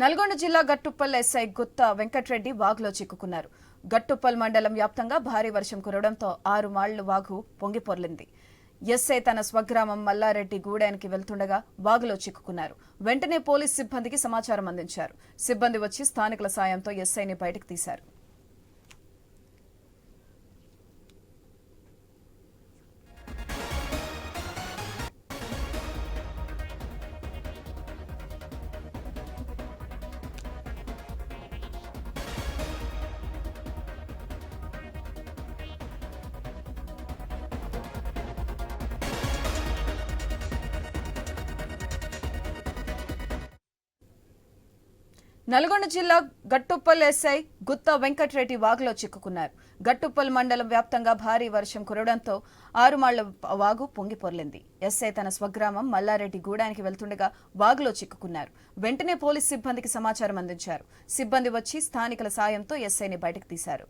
నల్గొండ జిల్లా గట్టుప్పల్ ఎస్ఐ గుత్త వెంకట్రెడ్డి వాగులో చిక్కుకున్నారు. గట్టుప్పల్ మండలం వ్యాప్తంగా భారీ వర్షం కురవడంతో ఆరు మాళ్ళు వాగు పొంగిపొర్లింది ఎస్ఐ తన స్వగ్రామం మల్లారెడ్డి గూడెనికి వెళ్తుండగా వాగులో చిక్కుకున్నారు. వెంటనే పోలీస్ సిబ్బందికి సమాచారం అందించారు. సిబ్బంది వచ్చి స్థానికుల సాయంతో ఎస్ఐని బయటకు తీశారు. నల్గొండ జిల్లా గట్టుప్పల్ ఎస్ఐ గుత్తా వెంకట్రెడ్డి వాగులో చిక్కుకున్నారు. గట్టుప్పల్ మండలం వ్యాప్తంగా భారీ వర్షం కురవడంతో ఆరుమాళ్ళ వాగు పొంగిపొర్లింది ఎస్ఐ తన స్వగ్రామం మల్లారెడ్డి గూడానికి వెళ్తుండగా వాగులో చిక్కుకున్నారు. వెంటనే పోలీస్ సిబ్బందికి సమాచారం అందించారు. సిబ్బంది వచ్చి స్థానికుల సాయంతో ఎస్ఐని బయటకు తీశారు.